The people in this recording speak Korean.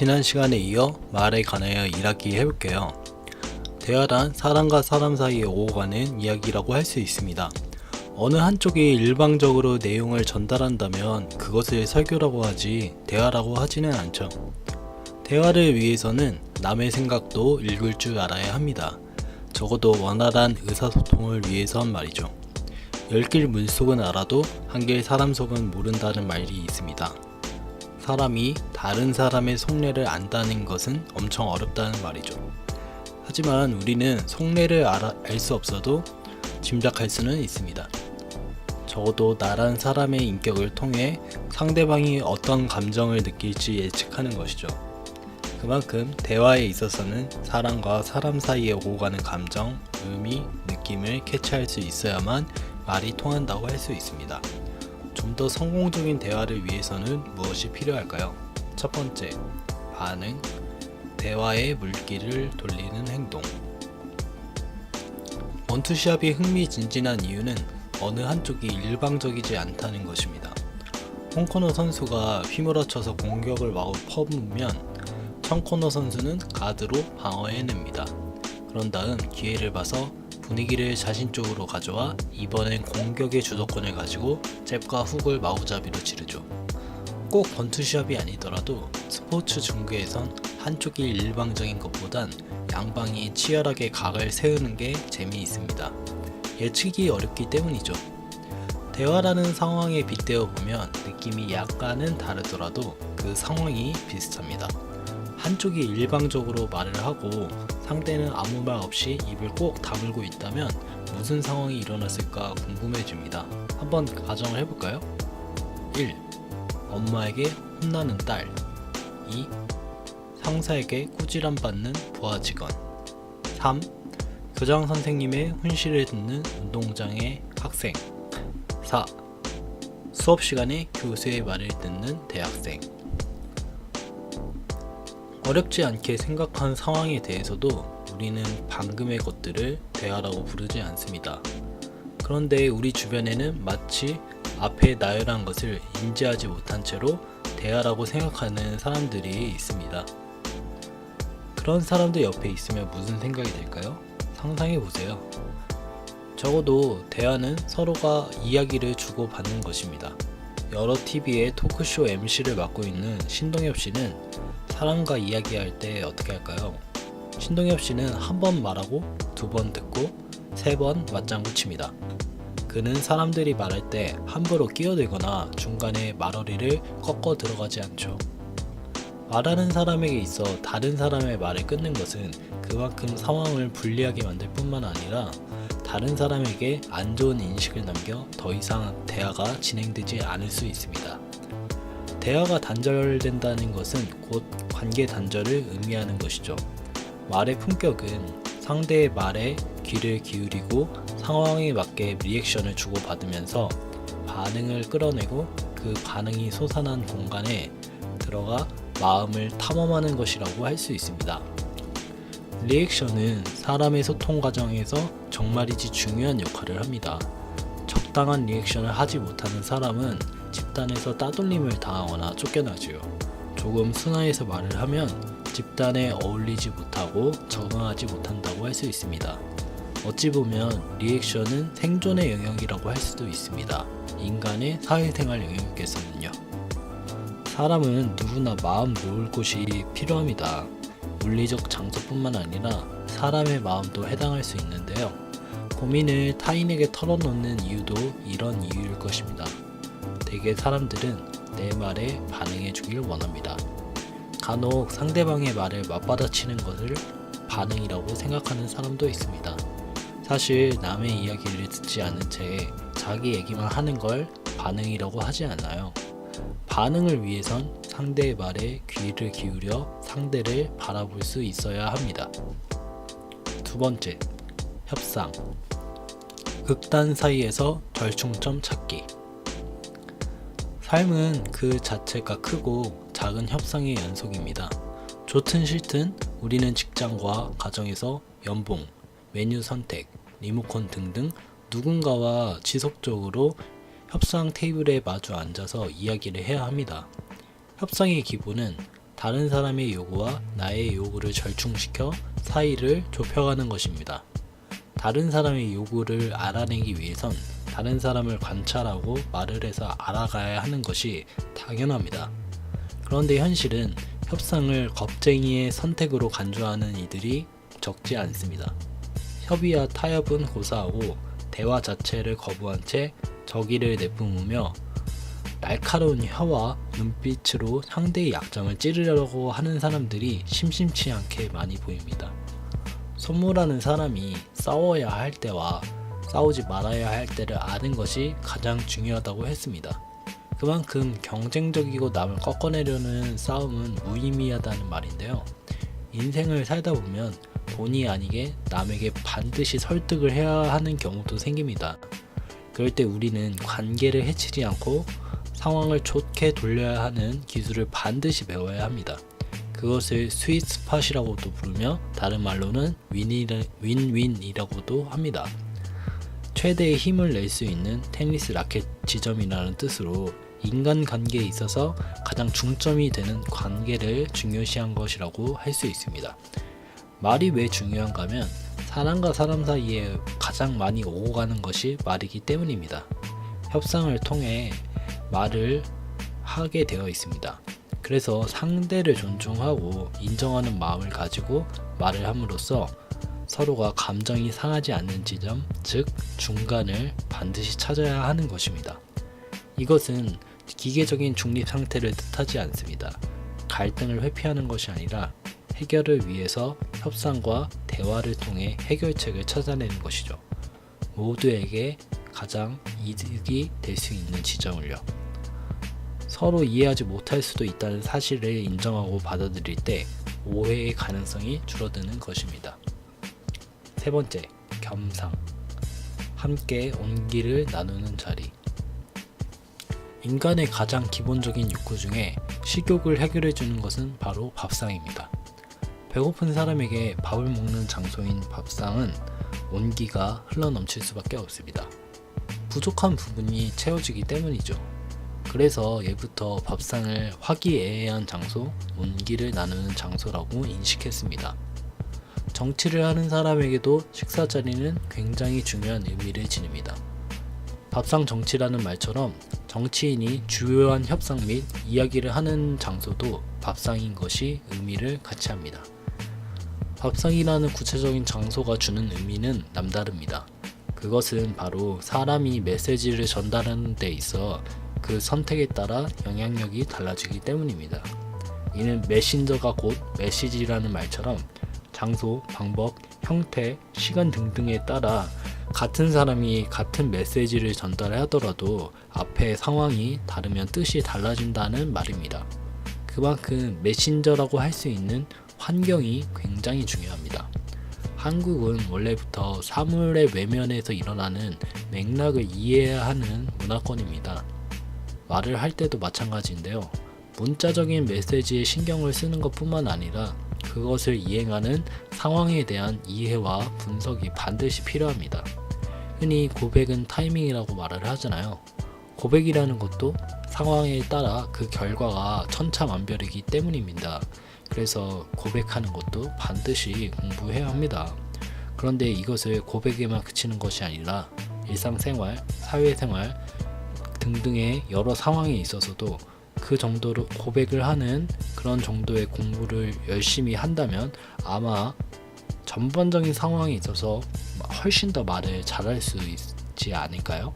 지난 시간에 이어 말에 관하여 이야기 해볼게요. 대화란 사람과 사람 사이에 오가는 이야기라고 할 수 있습니다. 어느 한쪽이 일방적으로 내용을 전달한다면 그것을 설교라고 하지 대화라고 하지는 않죠. 대화를 위해서는 남의 생각도 읽을 줄 알아야 합니다. 적어도 원활한 의사소통을 위해선 말이죠. 열길 물속은 알아도 한길 사람 속은 모른다는 말이 있습니다. 사람이 다른 사람의 속내를 안다는 것은 엄청 어렵다는 말이죠. 하지만 우리는 속내를 알 수 없어도 짐작할 수는 있습니다. 적어도 나란 사람의 인격을 통해 상대방이 어떤 감정을 느낄지 예측하는 것이죠. 그만큼 대화에 있어서는 사람과 사람 사이에 오고 가는 감정, 의미, 느낌을 캐치할 수 있어야만 말이 통한다고 할 수 있습니다. 좀 더 성공적인 대화를 위해서는 무엇이 필요할까요? 첫 번째, 반응, 대화의 물기를 돌리는 행동. 원투샵이 흥미진진한 이유는 어느 한쪽이 일방적이지 않다는 것입니다. 홍코너 선수가 휘몰아쳐서 공격을 마구 퍼부으면 청코너 선수는 가드로 방어해냅니다. 그런 다음 기회를 봐서 분위기를 자신 쪽으로 가져와 이번엔 공격의 주도권을 가지고 잽과 훅을 마구잡이로 지르죠. 꼭 번투샵이 아니더라도 스포츠 중계에선 한쪽이 일방적인 것보단 양방이 치열하게 각을 세우는 게 재미있습니다. 예측이 어렵기 때문이죠. 대화라는 상황에 빗대어 보면 느낌이 약간은 다르더라도 그 상황이 비슷합니다. 한쪽이 일방적으로 말을 하고 상대는 아무 말 없이 입을 꼭 다물고 있다면 무슨 상황이 일어났을까 궁금해집니다. 한번 가정을 해볼까요? 1. 엄마에게 혼나는 딸 2. 상사에게 꾸지람 받는 부하 직원 3. 교장 선생님의 훈시를 듣는 운동장의 학생 4. 수업 시간에 교수의 말을 듣는 대학생 어렵지 않게 생각한 상황에 대해서도 우리는 방금의 것들을 대화라고 부르지 않습니다. 그런데 우리 주변에는 마치 앞에 나열한 것을 인지하지 못한 채로 대화라고 생각하는 사람들이 있습니다. 그런 사람들 옆에 있으면 무슨 생각이 들까요? 상상해 보세요. 적어도 대화는 서로가 이야기를 주고받는 것입니다. 여러 TV의 토크쇼 MC를 맡고 있는 신동엽 씨는 사람과 이야기할 때 어떻게 할까요? 신동엽 씨는 한 번 말하고 두 번 듣고 세 번 맞장구 칩니다. 그는 사람들이 말할 때 함부로 끼어들거나 중간에 말어리를 꺾어 들어가지 않죠. 말하는 사람에게 있어 다른 사람의 말을 끊는 것은 그만큼 상황을 불리하게 만들 뿐만 아니라 다른 사람에게 안 좋은 인식을 남겨 더 이상 대화가 진행되지 않을 수 있습니다. 대화가 단절된다는 것은 곧 관계 단절을 의미하는 것이죠. 말의 품격은 상대의 말에 귀를 기울이고 상황에 맞게 리액션을 주고받으면서 반응을 끌어내고 그 반응이 솟아난 공간에 들어가 마음을 탐험하는 것이라고 할 수 있습니다. 리액션은 사람의 소통 과정에서 정말이지 중요한 역할을 합니다. 적당한 리액션을 하지 못하는 사람은 집단에서 따돌림을 당하거나 쫓겨나지요. 조금 순화해서 말을 하면 집단에 어울리지 못하고 적응하지 못한다고 할 수 있습니다. 어찌 보면 리액션은 생존의 영역이라고 할 수도 있습니다. 인간의 사회생활 영역에서는요. 사람은 누구나 마음 놓을 곳이 필요합니다. 물리적 장소뿐만 아니라 사람의 마음도 해당할 수 있는데요. 고민을 타인에게 털어놓는 이유도 이런 이유일 것입니다. 대개 사람들은 내 말에 반응해 주길 원합니다. 간혹 상대방의 말을 맞받아치는 것을 반응이라고 생각하는 사람도 있습니다. 사실 남의 이야기를 듣지 않은 채 자기 얘기만 하는 걸 반응이라고 하지 않아요. 반응을 위해선 상대의 말에 귀를 기울여 상대를 바라볼 수 있어야 합니다. 두 번째, 협상. 극단 사이에서 절충점 찾기. 삶은 그 자체가 크고 작은 협상의 연속입니다. 좋든 싫든 우리는 직장과 가정에서 연봉, 메뉴 선택, 리모컨 등등 누군가와 지속적으로 협상 테이블에 마주 앉아서 이야기를 해야 합니다. 협상의 기본은 다른 사람의 요구와 나의 요구를 절충시켜 사이를 좁혀가는 것입니다. 다른 사람의 요구를 알아내기 위해선 다른 사람을 관찰하고 말을 해서 알아가야 하는 것이 당연합니다. 그런데 현실은 협상을 겁쟁이의 선택으로 간주하는 이들이 적지 않습니다. 협의와 타협은 고사하고 대화 자체를 거부한 채 적의를 내뿜으며 날카로운 혀와 눈빛으로 상대의 약점을 찌르려고 하는 사람들이 심심치 않게 많이 보입니다. 손무라는 사람이 싸워야 할 때와 싸우지 말아야 할 때를 아는 것이 가장 중요하다고 했습니다. 그만큼 경쟁적이고 남을 꺾어내려는 싸움은 무의미하다는 말인데요. 인생을 살다 보면 본의 아니게 남에게 반드시 설득을 해야 하는 경우도 생깁니다. 그럴 때 우리는 관계를 해치지 않고 상황을 좋게 돌려야 하는 기술을 반드시 배워야 합니다. 그것을 스윗 스팟이라고도 부르며 다른 말로는 윈이라- 윈윈이라고도 합니다. 최대의 힘을 낼 수 있는 테니스 라켓 지점이라는 뜻으로 인간 관계에 있어서 가장 중점이 되는 관계를 중요시한 것이라고 할 수 있습니다. 말이 왜 중요한가 하면 사람과 사람 사이에 가장 많이 오고 가는 것이 말이기 때문입니다. 협상을 통해 말을 하게 되어 있습니다. 그래서 상대를 존중하고 인정하는 마음을 가지고 말을 함으로써 서로가 감정이 상하지 않는 지점, 즉 중간을 반드시 찾아야 하는 것입니다. 이것은 기계적인 중립 상태를 뜻하지 않습니다. 갈등을 회피하는 것이 아니라 해결을 위해서 협상과 대화를 통해 해결책을 찾아내는 것이죠. 모두에게 가장 이득이 될 수 있는 지점을요. 서로 이해하지 못할 수도 있다는 사실을 인정하고 받아들일 때 오해의 가능성이 줄어드는 것입니다. 세 번째, 겸상. 함께 온기를 나누는 자리. 인간의 가장 기본적인 욕구 중에 식욕을 해결해 주는 것은 바로 밥상입니다. 배고픈 사람에게 밥을 먹는 장소인 밥상은 온기가 흘러넘칠 수밖에 없습니다. 부족한 부분이 채워지기 때문이죠. 그래서 예부터 밥상을 화기애애한 장소, 온기를 나누는 장소라고 인식했습니다. 정치를 하는 사람에게도 식사 자리는 굉장히 중요한 의미를 지닙니다. 밥상 정치라는 말처럼 정치인이 주요한 협상 및 이야기를 하는 장소도 밥상인 것이 의미를 같이 합니다. 밥상이라는 구체적인 장소가 주는 의미는 남다릅니다. 그것은 바로 사람이 메시지를 전달하는 데 있어 그 선택에 따라 영향력이 달라지기 때문입니다. 이는 메신저가 곧 메시지라는 말처럼 장소, 방법, 형태, 시간 등등에 따라 같은 사람이 같은 메시지를 전달하더라도 앞에 상황이 다르면 뜻이 달라진다는 말입니다. 그만큼 메신저라고 할 수 있는 환경이 굉장히 중요합니다. 한국은 원래부터 사물의 외면에서 일어나는 맥락을 이해해야 하는 문화권입니다. 말을 할 때도 마찬가지인데요. 문자적인 메시지에 신경을 쓰는 것 뿐만 아니라 그것을 이행하는 상황에 대한 이해와 분석이 반드시 필요합니다. 흔히 고백은 타이밍이라고 말을 하잖아요. 고백이라는 것도 상황에 따라 그 결과가 천차만별이기 때문입니다. 그래서 고백하는 것도 반드시 공부해야 합니다. 그런데 이것을 고백에만 그치는 것이 아니라 일상생활, 사회생활 등등의 여러 상황에 있어서도 그 정도로 고백을 하는 그런 정도의 공부를 열심히 한다면 아마 전반적인 상황에 있어서 훨씬 더 말을 잘할 수 있지 않을까요?